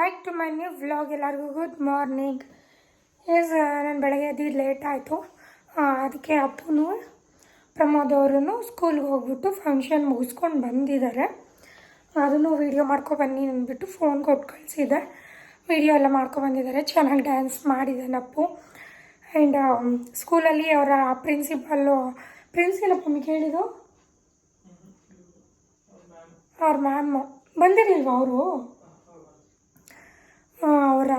Back to my new vlog ಎಲ್ಲರಿಗೂ good morning yes ನಾನು ಬೆಳಗ್ಗೆ ಅದು ಲೇಟ್ ಆಯಿತು. ಅದಕ್ಕೆ ಅಪ್ಪನು ಪ್ರಮೋದ್ ಅವರು ಸ್ಕೂಲ್ಗೆ ಹೋಗ್ಬಿಟ್ಟು ಫಂಕ್ಷನ್ ಮುಗಿಸ್ಕೊಂಡು ಬಂದಿದ್ದಾರೆ ಅದನ್ನು ವೀಡಿಯೋ ಮಾಡ್ಕೊ ಬನ್ನಿ ಅಂದ್ಬಿಟ್ಟು ಫೋನ್ ಕೊಟ್ಟು ಕಳಿಸಿದ್ದೆ ವೀಡಿಯೋ ಎಲ್ಲ ಮಾಡ್ಕೊಬಂದಿದ್ದಾರೆ ಚೆನ್ನಾಗಿ ಡ್ಯಾನ್ಸ್ ಮಾಡಿದ್ದಾನೆ ಅಪ್ಪು ಆ್ಯಂಡ್ ಸ್ಕೂಲಲ್ಲಿ ಅವರ ಪ್ರಿನ್ಸಿಪಲ್ಲು ಪ್ರಿನ್ಸಿಪಲ್ ಮಮ್ಮಿ ಕೇಳಿದ್ದು ಅವ್ರ ಮ್ಯಾಮ್ ಬಂದಿರಲಿಲ್ವ ಅವರು? ಅವರ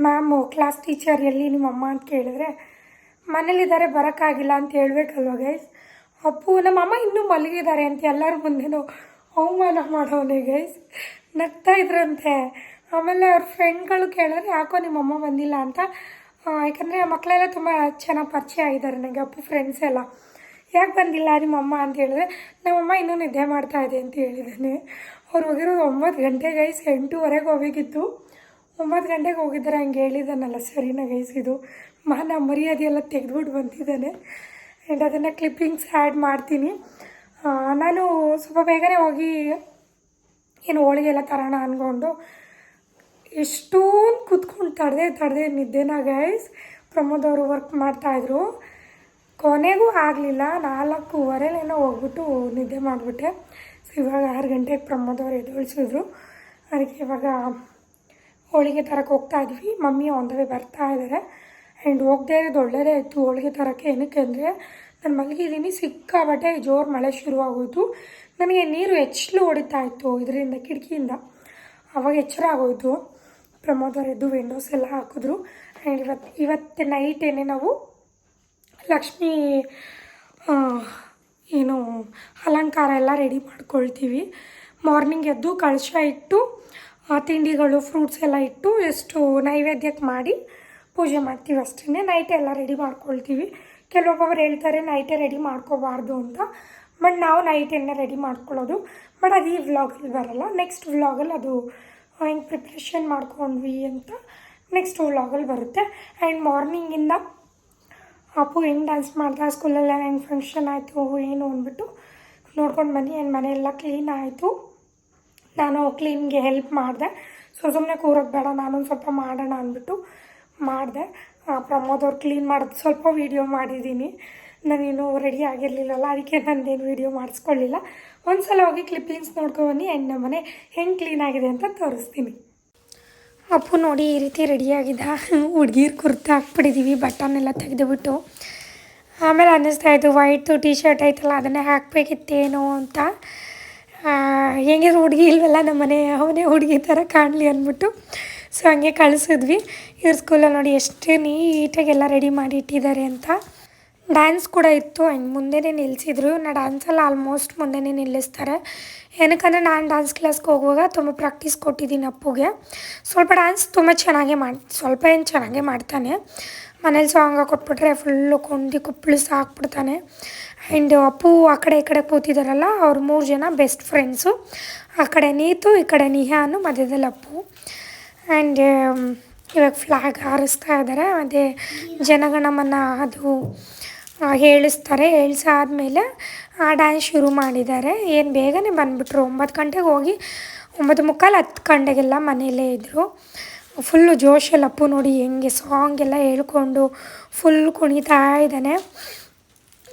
ಮ್ಯಾಮು ಕ್ಲಾಸ್ ಟೀಚರ್ ಎಲ್ಲಿ ನಿಮ್ಮಮ್ಮ ಅಂತ ಕೇಳಿದ್ರೆ, ಮನೇಲಿದ್ದಾರೆ, ಬರೋಕ್ಕಾಗಿಲ್ಲ ಅಂತ ಹೇಳ್ಬೇಕಲ್ವ ಗೈಸ್ ಅಪ್ಪು ನಮ್ಮಮ್ಮ ಇನ್ನೂ ಮಲಗಿದ್ದಾರೆ ಅಂತ ಎಲ್ಲರ ಮುಂದೆನೂ ಅವಮಾನ ಮಾಡೋನೆ ಗೈಸ್ ನಗ್ತಾ ಇದ್ರಂತೆ. ಆಮೇಲೆ ಅವ್ರ ಫ್ರೆಂಡ್ಗಳು ಕೇಳಿದ್ರೆ, ಯಾಕೋ ನಿಮ್ಮಮ್ಮ ಬಂದಿಲ್ಲ ಅಂತ. ಯಾಕಂದರೆ ಮಕ್ಕಳೆಲ್ಲ ತುಂಬ ಚೆನ್ನಾಗಿ ಪರಿಚಯ ಆಗಿದ್ದಾರೆ ನನಗೆ ಅಪ್ಪು ಫ್ರೆಂಡ್ಸ್ ಎಲ್ಲ. ಯಾಕೆ ಬಂದಿಲ್ಲ ನಿಮ್ಮಮ್ಮ ಅಂತ ಹೇಳಿದ್ರೆ ನಮ್ಮಮ್ಮ ಇನ್ನೂ ನಿದ್ದೆ ಮಾಡ್ತಾ ಇದೆ ಅಂತ ಹೇಳಿದ್ದಾನೆ. ಅವ್ರು ಹೋಗಿರೋದು ಒಂಬತ್ತು ಗಂಟೆ ಗೈಸ್ ಎಂಟೂವರೆಗೆ ಹೋಗಬೇಕಿತ್ತು. ಒಂಬತ್ತು ಗಂಟೆಗೆ ಹೋಗಿದ್ದಾರೆ, ಹಂಗೆ ಹೇಳಿದ್ದಾನಲ್ಲ ಸರಿನಾ ಗೈಸ್ ಇದು ಮಾನ ಮರ್ಯಾದೆ ಎಲ್ಲ ತೆಗೆದ್ಬಿಟ್ಟು ಬಂದಿದ್ದಾನೆ. ಆ್ಯಂಡ್ ಅದನ್ನು ಕ್ಲಿಪ್ಪಿಂಗ್ಸ್ ಆ್ಯಡ್ ಮಾಡ್ತೀನಿ. ನಾನು ಸ್ವಲ್ಪ ಬೇಗನೆ ಹೋಗಿ ಏನು ಹೋಳಿಗೆ ಎಲ್ಲ ತರೋಣ ಅಂದ್ಕೊಂಡು ಎಷ್ಟೊಂದು ಕೂತ್ಕೊಂಡು ತಡದೆ ತಡದೆ ನಿದ್ದೆನ ಗೈಸ್ ಪ್ರಮೋದ್ ಅವರು ವರ್ಕ್ ಮಾಡ್ತಾಯಿದ್ರು ಕೊನೆಗೂ ಆಗಲಿಲ್ಲ, ನಾಲ್ಕೂವರೆಲೇನೋ ಹೋಗ್ಬಿಟ್ಟು ನಿದ್ದೆ ಮಾಡಿಬಿಟ್ಟೆ. ಸೊ ಇವಾಗ ಆರು ಗಂಟೆಗೆ ಪ್ರಮೋದ್ ಅವರು ಎದುರಿಸಿದ್ರು ಅದಕ್ಕೆ ಇವಾಗ ಹೋಳಿಗೆ ತರಕ್ಕೆ ಹೋಗ್ತಾ ಇದ್ವಿ. ಮಮ್ಮಿ ಆನ್ ಬರ್ತಾ ಇದ್ದಾರೆ ಆ್ಯಂಡ್ ಹೋಗದೇ ಇರೋದು ಒಳ್ಳೆಯದೇ ಇತ್ತು ಹೋಳಿಗೆ ತರಕ್ಕೆ. ಏನಕ್ಕೆ ಅಂದರೆ, ನಾನು ಮಲಗಿದ್ದೀನಿ ಸಿಕ್ಕಾಬಟ್ಟೆ ಜೋರು ಮಳೆ ಶುರುವಾಗೋಯ್ತು. ನನಗೆ ನೀರು ಹೆಚ್ಚಲು ಹೊಡಿತಾ ಇತ್ತು ಇದರಿಂದ ಕಿಟಕಿಯಿಂದ. ಅವಾಗ ಎಚ್ಚರ ಆಗೋಯ್ತು. ಪ್ರಮೋದ್ ಅವ್ರು ಎದ್ದು ವಿಂಡೋಸ್ ಎಲ್ಲ ಹಾಕಿದ್ರು. ಆ್ಯಂಡ್ ಇವತ್ತು ಇವತ್ತು ನೈಟ್ ಏನೇ ನಾವು ಲಕ್ಷ್ಮೀ ಏನು ಅಲಂಕಾರ ಎಲ್ಲ ರೆಡಿ ಮಾಡ್ಕೊಳ್ತೀವಿ. ಮಾರ್ನಿಂಗ್ ಎದ್ದು ಕಳಶ ಇಟ್ಟು ಆ, ತಿಂಡಿಗಳು ಫ್ರೂಟ್ಸ್ ಎಲ್ಲ ಇಟ್ಟು ಎಷ್ಟು ನೈವೇದ್ಯಕ್ಕೆ ಮಾಡಿ ಪೂಜೆ ಮಾಡ್ತೀವಿ ಅಷ್ಟೇ ನೈಟ್ ಎಲ್ಲ ರೆಡಿ ಮಾಡ್ಕೊಳ್ತೀವಿ. ಕೆಲವೊಬ್ಬರು ಹೇಳ್ತಾರೆ ನೈಟೇ ರೆಡಿ ಮಾಡ್ಕೋಬಾರ್ದು ಅಂತ. ಬಟ್ ನಾವು ನೈಟನ್ನೇ ರೆಡಿ ಮಾಡ್ಕೊಳ್ಳೋದು. ಬಟ್ ಅದು ಈ ವ್ಲಾಗಲ್ಲಿ ಬರಲ್ಲ. ನೆಕ್ಸ್ಟ್ ವ್ಲಾಗಲ್ಲಿ ಅದು ಹೆಂಗೆ ಪ್ರಿಪ್ರೇಷನ್ ಮಾಡ್ಕೊಂಡ್ವಿ ಅಂತ ನೆಕ್ಸ್ಟ್ ವ್ಲಾಗಲ್ಲಿ ಬರುತ್ತೆ. ಆ್ಯಂಡ್ ಮಾರ್ನಿಂಗಿಂದ ಅಪ್ಪು ಹೆಂಗೆ ಡ್ಯಾನ್ಸ್ ಮಾಡ್ದೆ ಸ್ಕೂಲಲ್ಲೆಲ್ಲ ಹೆಂಗೆ ಫಂಕ್ಷನ್ ಆಯಿತು ಏನು ಅಂದ್ಬಿಟ್ಟು ನೋಡ್ಕೊಂಡು ಬನ್ನಿ. ಏನು ಮನೆಯೆಲ್ಲ ಕ್ಲೀನ್ ಆಯಿತು. ನಾನು ಕ್ಲೀನ್ಗೆ ಹೆಲ್ಪ್ ಮಾಡಿದೆ. ಸೊ ಸುಮ್ಮನೆ ಕೂರೋದು ಬೇಡ, ನಾನೊಂದು ಸ್ವಲ್ಪ ಮಾಡೋಣ ಅಂದ್ಬಿಟ್ಟು ಮಾಡಿದೆ. ಪ್ರಮೋದ್ ಅವ್ರು ಕ್ಲೀನ್ ಮಾಡೋದು ಸ್ವಲ್ಪ ವೀಡಿಯೋ ಮಾಡಿದ್ದೀನಿ ನಾನೇನು ರೆಡಿ ಆಗಿರಲಿಲ್ಲಲ್ಲ, ಅದಕ್ಕೆ ನಂದೇನು ವೀಡಿಯೋ ಮಾಡಿಸ್ಕೊಳ್ಳಿಲ್ಲ. ಒಂದು ಸಲ ಹೋಗಿ ಕ್ಲಿಪ್ಪಿಂಗ್ಸ್ ನೋಡ್ಕೊಬನ್ನಿ ಆ್ಯಂಡ್ ನಮ್ಮ ಮನೆ ಹೆಂಗೆ ಕ್ಲೀನ್ ಆಗಿದೆ ಅಂತ ತೋರಿಸ್ತೀನಿ. ಅಪ್ಪು ನೋಡಿ ಈ ರೀತಿ ರೆಡಿಯಾಗಿದ್ದ ಹುಡ್ಗೀರು ಕುರ್ತಾ ಹಾಕ್ಬಿಟ್ಟಿದ್ದೀವಿ ಬಟನ್ನೆಲ್ಲ ತೆಗೆದುಬಿಟ್ಟು. ಆಮೇಲೆ ಅನ್ನಿಸ್ತಾ ಇತ್ತು ವೈಟು ಟಿ ಶರ್ಟ್ ಐತಲ್ಲ, ಅದನ್ನೇ ಹಾಕ್ಬೇಕಿತ್ತೇನೋ ಅಂತ. ಹೆಂಗಿದ್ರು ಹುಡುಗಿ ಇಲ್ವಲ್ಲ ನಮ್ಮ ಮನೆ, ಅವನೇ ಹುಡುಗಿ ಥರ ಕಾಣಲಿ ಅಂದ್ಬಿಟ್ಟು. ಸೊ ಹಂಗೆ ಕಳಿಸಿದ್ವಿ. ಇವ್ರ ಸ್ಕೂಲಲ್ಲಿ ನೋಡಿ ಎಷ್ಟು ನೀಟಾಗಿ ಎಲ್ಲ ರೆಡಿ ಮಾಡಿ ಇಟ್ಟಿದ್ದಾರೆ ಅಂತ. ಡ್ಯಾನ್ಸ್ ಕೂಡ ಇತ್ತು. ಹಂಗೆ ಮುಂದೆನೇ ನಿಲ್ಲಿಸಿದ್ರು ನಾ ಡ್ಯಾನ್ಸಲ್ಲಿ ಆಲ್ಮೋಸ್ಟ್ ಮುಂದೆನೇ ನಿಲ್ಲಿಸ್ತಾರೆ. ಏನಕ್ಕಂದರೆ ನಾನು ಡ್ಯಾನ್ಸ್ ಕ್ಲಾಸ್ಗೆ ಹೋಗುವಾಗ ತುಂಬ ಪ್ರಾಕ್ಟೀಸ್ ಕೊಟ್ಟಿದ್ದೀನಿ ಅಪ್ಪುಗೆ. ಸ್ವಲ್ಪ ಡ್ಯಾನ್ಸ್ ತುಂಬ ಚೆನ್ನಾಗೇ ಮಾಡಿ, ಸ್ವಲ್ಪ ಏನು ಚೆನ್ನಾಗೇ ಮಾಡ್ತಾನೆ. ಮನೇಲಿ ಸಾಂಗ್ ಕೊಟ್ಬಿಟ್ರೆ ಫುಲ್ಲು ಕೊಂಡಿ ಕುಪ್ಪಳಿಸ್ ಹಾಕ್ಬಿಡ್ತಾನೆ ಆ್ಯಂಡ್ ಅಪ್ಪು ಆ ಕಡೆ ಈ ಕಡೆ ಕೂತಿದ್ದಾರಲ್ಲ ಅವ್ರು ಮೂರು ಜನ ಬೆಸ್ಟ್ ಫ್ರೆಂಡ್ಸು ಆ ಕಡೆ ನೀತು, ಈ ಕಡೆ ನಿಹಾನು, ಮಧ್ಯದಲ್ಲಿ ಅಪ್ಪು. ಆ್ಯಂಡ್ ಇವಾಗ ಫ್ಲಾಗ್ ಹಾರಿಸ್ತಾ ಇದ್ದಾರೆ ಮತ್ತು ಜನಗಣಮನ ಅದು ಹೇಳಿಸ್ತಾರೆ. ಹೇಳಿಸಾದ್ಮೇಲೆ ಆ ಡ್ಯಾನ್ಸ್ ಶುರು ಮಾಡಿದ್ದಾರೆ. ಏನು ಬೇಗನೆ ಬಂದುಬಿಟ್ರು, ಒಂಬತ್ತು ಗಂಟೆಗೆ ಹೋಗಿ, ಒಂಬತ್ತು ಮುಕ್ಕಾಲು ಹತ್ತು ಗಂಟೆಗೆಲ್ಲ ಮನೆಯಲ್ಲೇ ಇದ್ದರು ಫುಲ್ಲು ಜೋಶಲ್ಲಿ ಅಪ್ಪು ನೋಡಿ ಹೆಂಗೆ ಸಾಂಗ್ ಎಲ್ಲ ಹೇಳ್ಕೊಂಡು ಫುಲ್ ಕುಣಿತಾ ಇದ್ದಾನೆ.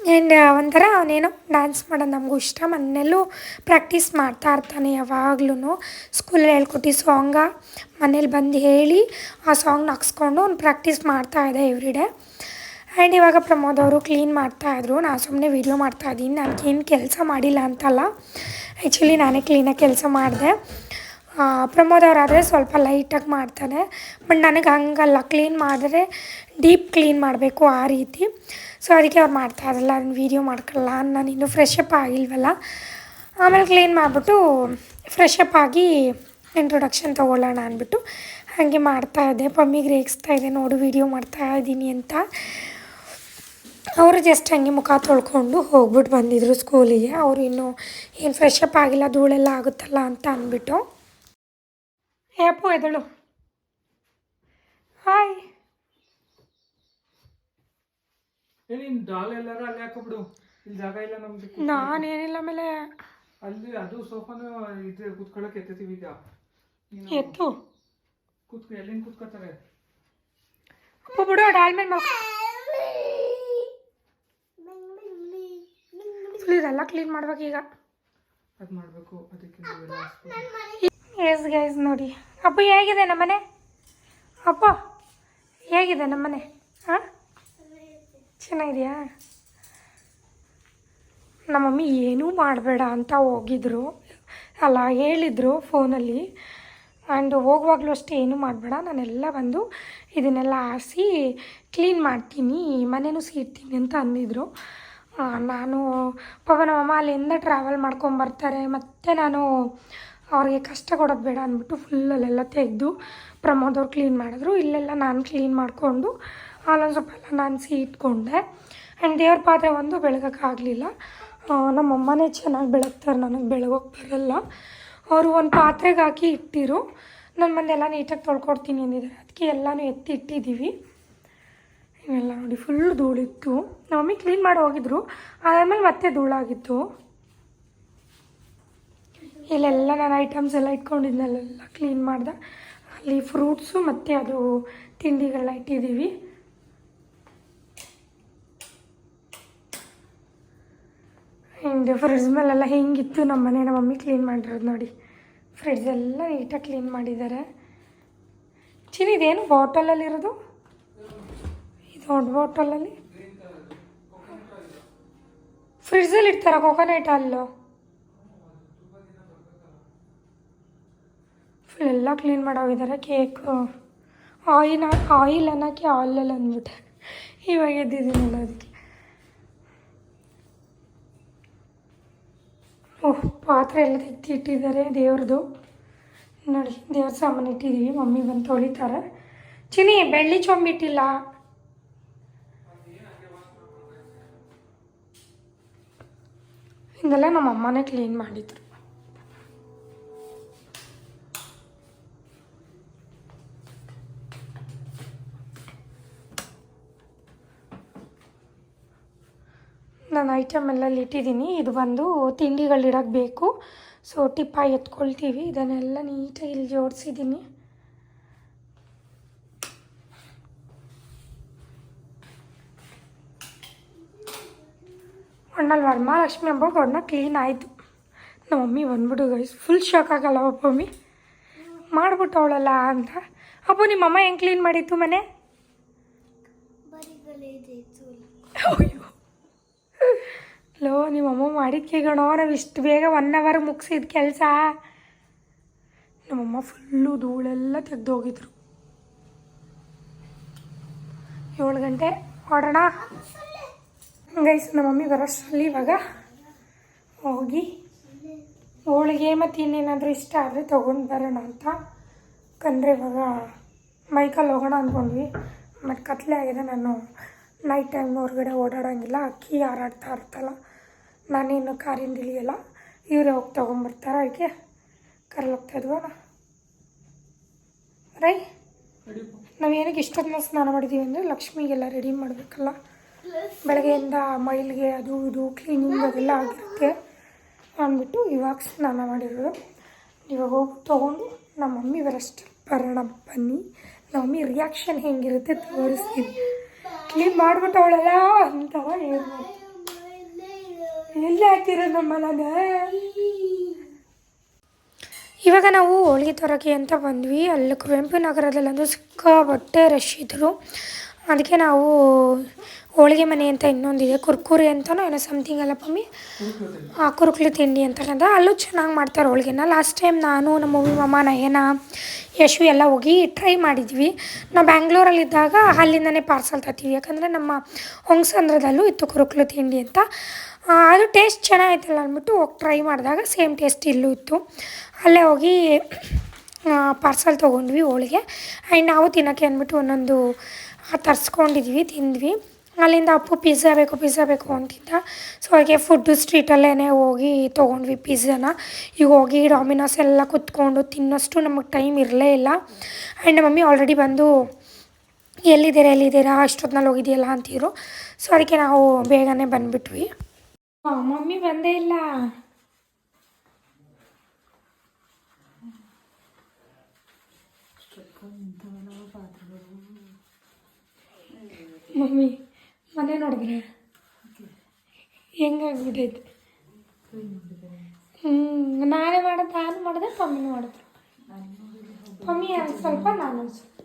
ಆ್ಯಂಡ್ ಒಂಥರ ಅವನೇನೋ ಡ್ಯಾನ್ಸ್ ಮಾಡೋದು ನಮಗೂ ಇಷ್ಟ. ಮನೆಯಲ್ಲೂ ಪ್ರಾಕ್ಟೀಸ್ ಮಾಡ್ತಾ ಇರ್ತಾನೆ ಯಾವಾಗ್ಲೂ ಸ್ಕೂಲಲ್ಲಿ ಹೇಳ್ಕೊಟ್ಟು ಸಾಂಗ ಮನೇಲಿ ಬಂದು ಹೇಳಿ ಆ ಸಾಂಗ್ನ ಹಾಕ್ಸ್ಕೊಂಡು ಅವ್ನು ಪ್ರಾಕ್ಟೀಸ್ ಮಾಡ್ತಾ ಇದೆ ಎವ್ರಿ ಡೇ ಆ್ಯಂಡ್ ಇವಾಗ ಪ್ರಮೋದ್ ಅವರು ಕ್ಲೀನ್ ಮಾಡ್ತಾಯಿದ್ರು ನಾನು ಸುಮ್ಮನೆ ವೀಡಿಯೋ ಮಾಡ್ತಾಯಿದ್ದೀನಿ ನನಗೇನು ಕೆಲಸ ಮಾಡಿಲ್ಲ ಅಂತಲ್ಲ. ಆ್ಯಕ್ಚುಲಿ ನಾನೇ ಕ್ಲೀನಾಗಿ ಕೆಲಸ ಮಾಡಿದೆ. ಪ್ರಮೋದ್ ಅವರಾದರೆ ಸ್ವಲ್ಪ ಲೈಟಾಗಿ ಮಾಡ್ತಾನೆ. ಬಟ್ ನನಗೆ ಹಂಗಲ್ಲ. ಕ್ಲೀನ್ ಮಾಡಿದ್ರೆ ಡೀಪ್ ಕ್ಲೀನ್ ಮಾಡಬೇಕು ಆ ರೀತಿ. ಸೊ, ಅದಕ್ಕೆ ಅವ್ರು ಮಾಡ್ತಾ ಇರಲ್ಲ. ಅದನ್ನ ವೀಡಿಯೋ ಮಾಡ್ಕೊಳ್ಳಲ್ಲ. ನಾನು ಇನ್ನೂ ಫ್ರೆಶ್ ಅಪ್ ಆಗಿಲ್ವಲ್ಲ? ಆಮೇಲೆ ಕ್ಲೀನ್ ಮಾಡಿಬಿಟ್ಟು ಫ್ರೆಶ್ ಅಪ್ ಆಗಿ ಇಂಟ್ರೊಡಕ್ಷನ್ ತೊಗೊಳ್ಳೋಣ ಅಂದ್ಬಿಟ್ಟು ಹಾಗೆ ಮಾಡ್ತಾ ಇದ್ದೆ. ಪಮ್ಮಿಗೆ ರೇಗಿಸ್ತಾ ಇದೆ ನೋಡು, ವೀಡಿಯೋ ಮಾಡ್ತಾ ಇದ್ದೀನಿ ಅಂತ. ಅವರು ಜಸ್ಟ್ ಹಂಗೆ ಮುಖ ತೊಳ್ಕೊಂಡು ಹೋಗ್ಬಿಟ್ಟು ಬಂದಿದ್ರು ಸ್ಕೂಲಿಗೆ ಅವರು ಇನ್ನೂ ಏನು ಫ್ರೆಶ್ ಅಪ್ ಆಗಿಲ್ಲ, ಧೂಳೆಲ್ಲ ಆಗುತ್ತಲ್ಲ ಅಂತ ಅಂದ್ಬಿಟ್ಟು. ಏಪು ಎದಳು ಹಾಯ್ ಏ ನೀನ್ ಡಾಲ್ ಎಲ್ಲಾರ ಅಲ್ಲಿ ಹಾಕೊಬಿಡು. ಇಲ್ಲಿ ಜಾಗ ಇಲ್ಲ ನಮ್ದು ನಾನೇನಿಲ್ಲ ಆಮೇಲೆ. ಅಲ್ಲಿ ಅದು ಸೋಫಾನು ಇದು ಕುತ್ಕೊಳ್ಳೋಕೆ ಎತ್ತೀವಿ ಈಗ. ಎತ್ತು? ಕುತ್ಕ ಎಲ್ಲಿಂದ ಕುತ್ಕೋತಾರೆ ಅಪ್ಪ ಬಿಡು ಡಾಲ್ ಮೇಲೆ ಇದೆಲ್ಲ ಕ್ಲೀನ್ ಮಾಡ್ಬೇಕು ಈಗ. ಅದು ಮಾಡಬೇಕು ಅದಕ್ಕೆ. ಎಸ್ ಗೈಸ್ ನೋಡಿ. ಅಪ್ಪ ಹೇಗಿದೆ ನಮ್ಮನೆ? ಅಪ್ಪ, ಹೇಗಿದೆ ನಮ್ಮನೆ? ಹಾಂ? ಚೆನ್ನಾಗಿದೆಯಾ? ನಮ್ಮ ಮಮ್ಮಿ ಏನೂ ಮಾಡಬೇಡ ಅಂತ ಹೋಗಿದ್ರು. ಅಲ್ಲ, ಹೇಳಿದರು ಫೋನಲ್ಲಿ. ಆ್ಯಂಡ್ ಹೋಗುವಾಗಲೂ ಅಷ್ಟೇ ಏನೂ ಮಾಡಬೇಡ. ನಾನೆಲ್ಲ ಬಂದು ಇದನ್ನೆಲ್ಲ ಆರಿಸಿ ಕ್ಲೀನ್ ಮಾಡ್ತೀನಿ ಮನೆಯೂ ಸೀಡ್ತೀನಿ ಅಂತ ಅಂದಿದ್ರು. ನಾನು ಪಾಪ ನಮ್ಮಮ್ಮ ಅಲ್ಲಿಂದ ಟ್ರಾವೆಲ್ ಮಾಡ್ಕೊಂಬರ್ತಾರೆ. ಮತ್ತು ನಾನು ಅವ್ರಿಗೆ ಕಷ್ಟ ಕೊಡೋದು ಬೇಡ ಅಂದ್ಬಿಟ್ಟು ಫುಲ್ಲಲ್ಲೆಲ್ಲ ತೆಗೆದು ಪ್ರಮೋದವ್ರು ಕ್ಲೀನ್ ಮಾಡಿದ್ರು. ಇಲ್ಲೆಲ್ಲ ನಾನು ಕ್ಲೀನ್ ಮಾಡಿಕೊಂಡು ಅಲ್ಲೊಂದು ಸ್ವಲ್ಪ ಎಲ್ಲ ನಾನಿಸಿ ಇಟ್ಕೊಂಡೆ. ಆ್ಯಂಡ್ ದೇವ್ರ ಪಾತ್ರೆ ಒಂದು ಬೆಳಗೋಕ್ಕಾಗಲಿಲ್ಲ ನಮ್ಮಮ್ಮನೇ ಚೆನ್ನಾಗಿ ಬೆಳಗ್ತಾರೆ, ನನಗೆ ಬೆಳಗೋಕೆ ಬರಲ್ಲ. ಅವರು ಒಂದು ಪಾತ್ರೆಗೆ ಹಾಕಿ ಇಟ್ಟಿರು. ನನ್ನ ಮಂದೆಲ್ಲ ನೀಟಾಗಿ ತೊಳ್ಕೊಡ್ತೀನಿ ಅಂದಿದ್ದಾರೆ. ಅದಕ್ಕೆ ಎಲ್ಲನೂ ಎತ್ತಿ ಇಟ್ಟಿದ್ದೀವಿ ಇವೆಲ್ಲ ನೋಡಿ ಫುಲ್ ಧೂಳಿತ್ತು. ನಮ್ಮ ಮಮ್ಮಿ ಕ್ಲೀನ್ ಮಾಡಿ ಹೋಗಿದ್ರು. ಅದಾದಮೇಲೆ ಮತ್ತೆ ಧೂಳಾಗಿತ್ತು. ಇಲ್ಲೆಲ್ಲ ನಾನು ಐಟಮ್ಸ್ ಎಲ್ಲ ಇಟ್ಕೊಂಡಿದ್ನಲ್ಲೆಲ್ಲ ಕ್ಲೀನ್ ಮಾಡ್ದೆ. ಅಲ್ಲಿ ಫ್ರೂಟ್ಸು ಮತ್ತು ಅದು ತಿಂಡಿಗಳನ್ನ ಇಟ್ಟಿದ್ದೀವಿ. ಹಿಂಗೆ ಫ್ರಿಡ್ಜ್ ಮೇಲೆಲ್ಲ ಹೆಂಗಿತ್ತು ನಮ್ಮ ಮನೆ, ನಮ್ಮ ಮಮ್ಮಿ ಕ್ಲೀನ್ ಮಾಡಿರೋದು ನೋಡಿ. ಫ್ರಿಡ್ಜ್ ಎಲ್ಲ ನೀಟಾಗಿ ಕ್ಲೀನ್ ಮಾಡಿದ್ದಾರೆ. ಚಿನಿ ಇದೇನು ಬಾಟಲಲ್ಲಿರೋದು ಇದು ದೊಡ್ಡ ಬಾಟಲಲ್ಲಿ ಫ್ರಿಡ್ಜಲ್ಲಿ ಇಡ್ತಾರ ಕೋಕೋನಟ್ ಹಾಲು ಫುಲ್ ಎಲ್ಲ ಕ್ಲೀನ್ ಮಾಡೋಗಿದ್ದಾರೆ. ಕೇಕ್ ಆಯಿಲ್ ಆಯಿಲ್ ಅನ್ನೋಕ್ಕೆ ಆಯಿಲಲ್ಲಿ ಅಂದ್ಬಿಟ್ಟೆ. ಇವಾಗ ಎದ್ದಿದ್ದೀನಲ್ಲ ಅದಕ್ಕೆ. ಓಹ್ ಪಾತ್ರೆ ಎಲ್ಲ ತೆಗ್ದು ಇಟ್ಟಿದ್ದಾರೆ ದೇವ್ರದ್ದು ನೋಡಿ, ದೇವ್ರ ಸಾಮಾನು ಇಟ್ಟಿದ್ದೀವಿ ಮಮ್ಮಿ ಬಂದು ತೊಳಿತಾರೆ. ಚಿನಿ ಬೆಳ್ಳಿ ಚೊಂಬಿಟ್ಟಿಲ್ಲ ಇದೆಲ್ಲ ನಮ್ಮ ಅಮ್ಮನೇ ಕ್ಲೀನ್ ಮಾಡಿದ್ರು. ನಾನು ಐಟಮ್ ಎಲ್ಲ ಇಟ್ಟಿದ್ದೀನಿ. ಇದು ಬಂದು ತಿಂಡಿಗಳಿಡಕ್ಕೆ ಬೇಕು. ಸೊ ಟಿಪ್ಪ ಎತ್ಕೊಳ್ತೀವಿ. ಇದನ್ನೆಲ್ಲ ನೀಟಾಗಿ ಇಲ್ಲಿ ಜೋಡಿಸಿದ್ದೀನಿ. ಒಣ್ಣಲ್ಲಿ ವರಮಹಾಲಕ್ಷ್ಮಿ ಹಬ್ಬಕ್ಕೆ ಒಣ್ಣ ಕ್ಲೀನ್ ಆಯಿತು. ನಮ್ಮ ಮಮ್ಮಿ ಬಂದ್ಬಿಟ್ಟು ಗೈಸ್ ಫುಲ್ ಶಾಕ್ ಆಗಲ್ಲ ಒಬ್ಬ ಮಮ್ಮಿ. ಮಾಡ್ಬಿಟ್ಟವಳಲ್ಲ ಅಂತ. ಅಪ್ಪ ನಿಮ್ಮಮ್ಮ ಹೆಂಗೆ ಕ್ಲೀನ್ ಮಾಡಿತ್ತು ಮನೆ? ಅಯ್ಯೋ. ಲೋ ನಿಮ್ಮಮ್ಮ ಮಾಡಿದ್ಕೆ ಗಣೋ, ನಾವು ಇಷ್ಟು ಬೇಗ ಒನ್ ಅವರ್ ಮುಗಿಸಿದ ಕೆಲಸ. ನಮ್ಮಮ್ಮ ಫುಲ್ಲು ಧೂಳೆಲ್ಲ ತೆಗ್ದು ಹೋಗಿದ್ರು. ಏಳು ಗಂಟೆ ಮಾಡೋಣ? ಗೈಸ್ ನಮ್ಮ ಮಮ್ಮಿ ಬರೋಷ್ಟರಲ್ಲಿ ಇವಾಗ ಹೋಗಿ ಹೋಳಿಗೆ ಮತ್ತು ಇನ್ನೇನಾದರೂ ಇಷ್ಟ ಆದರೆ ತೊಗೊಂಡು ಬರೋಣ ಅಂತ. ಯಾಕಂದರೆ ಇವಾಗ ಮೈಕಲ್ಲಿ ಹೋಗೋಣ ಅಂದ್ಕೊಂಡ್ವಿ. ಮತ್ತು ಕತ್ಲೆ ಆಗಿದೆ ನಾನು. ನೈಟ್ ಟೈಮ್ ಹೊರಗಡೆ ಓಡಾಡೋಂಗಿಲ್ಲ, ಅಕ್ಕಿ ಹಾರಾಡ್ತಾ ಇರ್ತಲ್ಲ. ನಾನೇನು ಕಾರಿಂದ ಇಳಿಯಲ್ಲ, ಇವರೇ ಹೋಗಿ ತೊಗೊಂಬರ್ತಾರೆ ಅದಕ್ಕೆ ಕರ್ಲೋಗ್ತಾ ಹೋಗ್ತಾ ಇದ್ವಾ ರೈ, ನಾವೇನಕ್ಕೆ ಇಷ್ಟೊತ್ತಿನ ಸ್ನಾನ ಮಾಡಿದ್ದೀವಿ ಅಂದರೆ ಲಕ್ಷ್ಮಿಗೆಲ್ಲ ರೆಡಿ ಮಾಡಬೇಕಲ್ಲ. ಬೆಳಗ್ಗೆಯಿಂದ ಮೈಲ್ಗೆ ಅದು ಇದು ಕ್ಲೀನಿಂಗ್ ಅದೆಲ್ಲ ಆಗಿರುತ್ತೆ ಅಂದ್ಬಿಟ್ಟು ಇವಾಗ ಸ್ನಾನ ಮಾಡಿರೋದು. ಇವಾಗ ಹೋಗಿ ತೊಗೊಂಡು ನಮ್ಮ ಮಮ್ಮಿ ಬರಷ್ಟು ಬರೋಣ ಬನ್ನಿ. ನಮ್ಮ ಮಮ್ಮಿ ರಿಯಾಕ್ಷನ್ ಹೆಂಗಿರುತ್ತೆ ತೋರಿಸ್ತೀನಿ. ಕ್ಲೀನ್ ಮಾಡ್ಬಿಟ್ಟವಳಲ್ಲ ಅಂತ ಹೇಳ್ಬೋದು ಎಲ್ಲಿ ಹಾಕ್ತೀರ ನಮ್ಮ ಇವಾಗ ನಾವು ಹೋಳಿಗೆ ತರೋಕೆ ಅಂತ ಬಂದ್ವಿ. ಅಲ್ಲಿ ಕುವೆಂಪು ನಗರದಲ್ಲಂದು ಸಿಕ್ಕಾಪಟ್ಟೆ ರಶ್ ಇದ್ದರು ಅದಕ್ಕೆ ನಾವು ಹೋಳಿಗೆ ಮನೆ ಅಂತ ಇನ್ನೊಂದಿದೆ. ಕುರ್ಕುರಿ ಅಂತಲೂ ಏನೋ ಸಮಥಿಂಗ್ ಅಲ್ಲ ಪಮ್ಮಿ. ಆ ಕುರುಕ್ಲು ತಿಂಡಿ ಅಂತ ಅಂದ ಅಲ್ಲೂ ಚೆನ್ನಾಗಿ ಮಾಡ್ತಾರೆ ಹೋಳಿಗೆನ. ಲಾಸ್ಟ್ ಟೈಮ್ ನಾನು ನಮ್ಮ ಮಮ್ಮಿ ಮಾಮ ನಯನ ಯಶು ಎಲ್ಲ ಹೋಗಿ ಟ್ರೈ ಮಾಡಿದ್ವಿ. ನಾವು ಬ್ಯಾಂಗ್ಳೂರಲ್ಲಿದ್ದಾಗ ಅಲ್ಲಿಂದನೇ ಪಾರ್ಸಲ್ ತರ್ತೀವಿ. ಯಾಕಂದರೆ ನಮ್ಮ ಹೊಂಗ್ಸಂದ್ರದಲ್ಲೂ ಇತ್ತು ಕುರುಕ್ಲು ತಿಂಡಿ ಅಂತ. ಅದು ಟೇಸ್ಟ್ ಚೆನ್ನಾಗಿತ್ತಲ್ಲ ಅಂದ್ಬಿಟ್ಟು ಹೋಗಿ ಟ್ರೈ ಮಾಡಿದಾಗ ಸೇಮ್ ಟೇಸ್ಟ್ ಇಲ್ಲೂ ಇತ್ತು. ಅಲ್ಲೇ ಹೋಗಿ ಪಾರ್ಸಲ್ ತೊಗೊಂಡ್ವಿ ಹೋಳಿಗೆ. ಆ್ಯಂಡ್ ನಾವು ತಿನ್ನೋಕ್ಕೆ ಅಂದ್ಬಿಟ್ಟು ಒಂದೊಂದು ತರಿಸ್ಕೊಂಡಿದ್ವಿ, ತಿಂದ್ವಿ. ಅಲ್ಲಿಂದ ಅಪ್ಪು ಪಿಜ್ಜಾ ಬೇಕು ಪಿಜ್ಜಾ ಬೇಕು ಅಂತಿದ್ದ. ಸೊ ಹಾಗೆ ಫುಡ್ಡು ಸ್ಟ್ರೀಟಲ್ಲೇ ಹೋಗಿ ತೊಗೊಂಡ್ವಿ ಪಿಜ್ಜಾನ ಈಗ ಹೋಗಿ ಡಾಮಿನೋಸ್ ಎಲ್ಲ ಕುತ್ಕೊಂಡು ತಿನ್ನೋಷ್ಟು ನಮಗೆ ಟೈಮ್ ಇರಲೇ ಇಲ್ಲ. ಆ್ಯಂಡ್ ಮಮ್ಮಿ ಆಲ್ರೆಡಿ ಬಂದು, ಎಲ್ಲಿದ್ದೀರಾ ಎಲ್ಲಿದ್ದೀರಾ ಅಷ್ಟೊತ್ತಿನಲ್ಲಿ ಹೋಗಿದೆಯಲ್ಲ ಅಂತಿದ್ರು. ಸೊ ಅದಕ್ಕೆ ನಾವು ಬೇಗನೆ ಬಂದುಬಿಟ್ವಿ. ಮಮ್ಮಿ ಬಂದೇ ಇಲ್ಲ. ಮಮ್ಮಿ, ಮನೆ ನೋಡಿದ್ರೆ ಹೆಂಗಾಗ್ಬಿಟ್ಟೈತೆ. ಹ್ಞೂ ನಾನೇ ಮಾಡೋದು ನಾನು ಮಾಡಿದೆ ಮಮ್ಮಿನೂ ಮಾಡಿದ್ರು. ಮಮ್ಮಿ, ಅದು ಸ್ವಲ್ಪ ನಾನು ಸ್ವಲ್ಪ.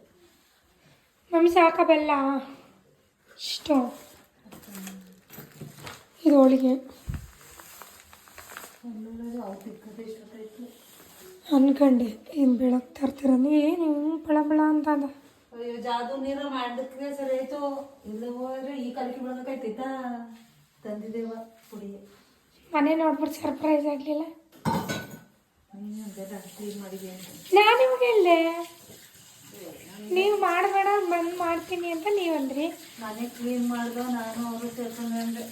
ಮಮ್ಮಿ ಸಾಕ ಬೆಲ್ಲ? ಇಷ್ಟು? ಇದು ಹೋಳಿಗೆ. ಅನ್ಕಂಡೆ, ಏನು ಬೆಳಗ್ಗೆ ತರ್ತೀರಂದ್ರೆ ಏನು ಹಿಂಗೆ ಬಳ ಬಳ ಅಂತ ಅದ. ಅಯ್ಯೋ ಜಾದು ನೀರು ಮಾಡಕ್ಕೆ ಸರಿ ಆಯ್ತು. ಇಲ್ಲ ಹೋದ್ರೆ ಈ ಕಲಿಕೆ ಬಿಡೋದಕ್ಕೈತೈತಾ ತಂದಿದ್ದೇವ ಪುಡಿ. ಮನೆ ನೋಡ್ಬಿಟ್ಟು ಸರ್ಪ್ರೈಸ್ ಆಗಲಿಲ್ಲ? ನೀನು ನಿಮ್ಗೆ ಇಲ್ಲೇ ನೀವು ಮಾಡಬೇಡ ಬಂದು ಮಾಡ್ತೀನಿ ಅಂತ ನೀವು ನೀವಂದ್ರಿ ಮನೆ ಕ್ಲೀನ್ ಮಾಡ್ದೋ ನಾನು ಅವರು ಸೇರ್ಕೊಂಡ್ರೆ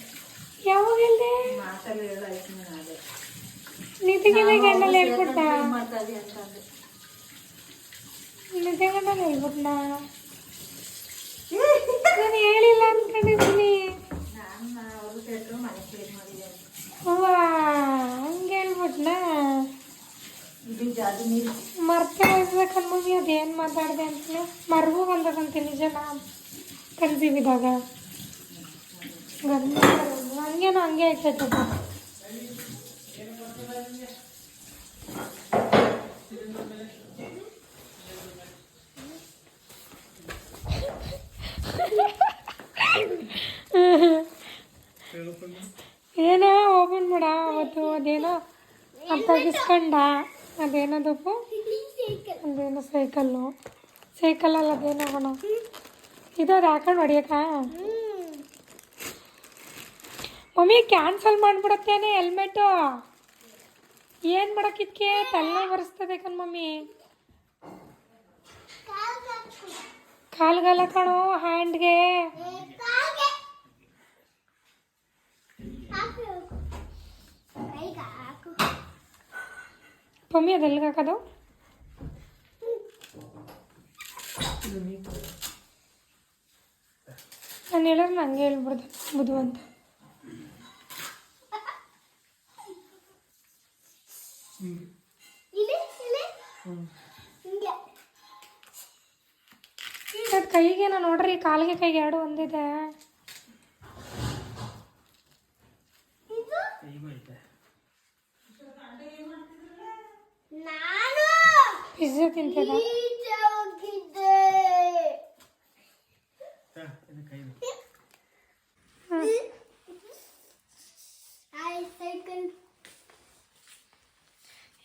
ಯಾವಾಗ ಇಲ್ಲೇ ಮಾತಲ್ಲಿ ಹೇಳಾಯ್ತು ನಿಧಿಗೆ ಗಂಡಲ್ಲಿ ಹೇಳ್ಬಿಟ್ಟ ಮಾಡ್ತಾ ಇದೀಯ ಅಂತ ಅಂದೆ ಗಂಡಲ್ಲಿ ಹೇಳ್ಬಿಟ್ಟ ನಾನು ಹೇಳಿಲ್ಲ ಅನ್ಕೊಂಡಿದ್ದೀನಿ. ಹೂವ ಹಂಗೆ ಹೇಳ್ಬಿಟ್ನಾ? ಇದು ಜಾದು ನೀರು ಮರ್ತೆ ಮಾತಾಡಿದೆ ಅಂತಲೇ ಮರ್ಗೂ ಬಂದದಂತೆ ನಿಜನಾ? ಕನ್ಸಿವಿದಾಗ. ಗಂಡ ಹಂಗೇನೋ ಹಂಗೆ ಆಯ್ತೈತಪ್ಪ ಏನೋ ಓಪನ್ ಮಾಡ, ಅವತ್ತು ಅದೇನೋ ಅಪ್ಪಗಿಸ್ಕೊಂಡ ಅದೇನದಪ್ಪು ಅದೇನೋ ಸೈಕಲ್ಲು. ಸೈಕಲಲ್ಲಿ ಅದೇನೋ ಕಣ ಇದು ಅದು ಹಾಕೊಂಡು ಹೊಡಿಯಕ್ಕ? ಮಮ್ಮಿ ಕ್ಯಾನ್ಸಲ್ ಮಾಡಿಬಿಡತ್ತೇನೆ ಹೆಲ್ಮೆಟು ಏನು ಮಾಡೋಕ್ಕಿದ್ಕೆ ತಲೆ ಬರೆಸ್ತದೆ ಕಣ್ ಮಮ್ಮಿ. ಕಾಲ್ಗಲ್ಲ ಕಣೋ ಹ್ಯಾಂಡ್ಗೆ ಅದು ಎಲ್ಲಿಗೆ ಹಾಕೋದು? ನಾನು ಹೇಳಿದ್ರೆ ನಂಗೆ ಹೇಳ್ಬಿಡ್ದೆ ಬುದು ಅಂತ. ಅದು ಕೈಗೆ ನಾನು ನೋಡ್ರಿ ಕಾಲಿಗೆ ಕೈಗೆ ಎರಡು ಒಂದಿದೆ. ಪಿಜ್ಜಾ ತಿಂತದ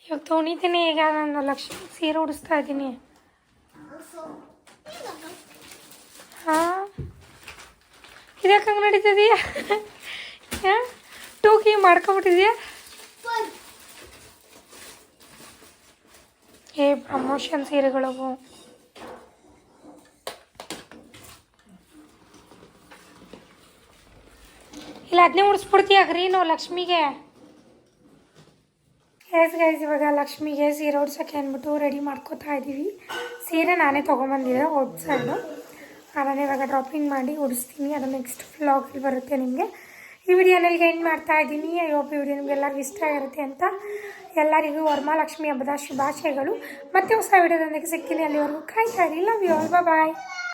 ಇವಾಗ ತೊಣಿತೀನಿ ಈಗ ನಾನು ಲಕ್ಷ್ಮಿ ಸೀರೆ ಉಡಿಸ್ತಾ ಇದ್ದೀನಿ ಹಾಂ ಇದಕ್ಕೆ ಹಂಗೆ ನಡೀತಿದೀಯಾ ಟೂಕಿ ಮಾಡ್ಕೊಬಿಟ್ಟಿದ್ಯಾ ಏ ಪ್ರಮೋಷನ್ ಸೀರೆಗಳವು ಇಲ್ಲ ಅದನ್ನೇ ಉಡಿಸ್ಬಿಡ್ತೀಯ ಗ್ರೀನು ಲಕ್ಷ್ಮಿಗೆ. ಎಸ್ ಗೈಸ್ ಇವಾಗ ಲಕ್ಷ್ಮಿಗೆ ಸೀರೆ ಉಡ್ಸೋಕ್ಕೆ ಅಂದ್ಬಿಟ್ಟು ರೆಡಿ ಮಾಡ್ಕೋತಾ ಇದ್ದೀವಿ ಸೀರೆ ನಾನೇ ತೊಗೊಂಬಂದಿದ್ದೆ ಔಟ್ ಸೈಡು ಅದನ್ನು ಇವಾಗ ಡ್ರಾಪಿಂಗ್ ಮಾಡಿ ಉಡಿಸ್ತೀನಿ. ಅದು ನೆಕ್ಸ್ಟ್ ಫ್ಲಾಗಲ್ಲಿ ಬರುತ್ತೆ ನಿಮಗೆ. ಈ ವಿಡಿಯೋನಲ್ಲಿ ಎಂಡ್ ಮಾಡ್ತಾ ಇದ್ದೀನಿ ಹೋಪ್ ಈ ವಿಡಿಯೋ ನಿಮ್ಗೆಲ್ಲರಿಗೂ ಇಷ್ಟ ಆಗಿರುತ್ತೆ ಅಂತ ಎಲ್ಲರಿಗೂ ವರಮಹಾಲಕ್ಷ್ಮಿ ಹಬ್ಬದ ಶುಭಾಶಯಗಳು ಮತ್ತೆ ಹೊಸ ವಿಡಿಯೋದೊಂದಿಗೆ ಸಿಗ್ತೀನಿ. ಅಲ್ಲಿವರೆಗೂ ಕಾಯ್ತಾ ಇರಿ. Love you all bye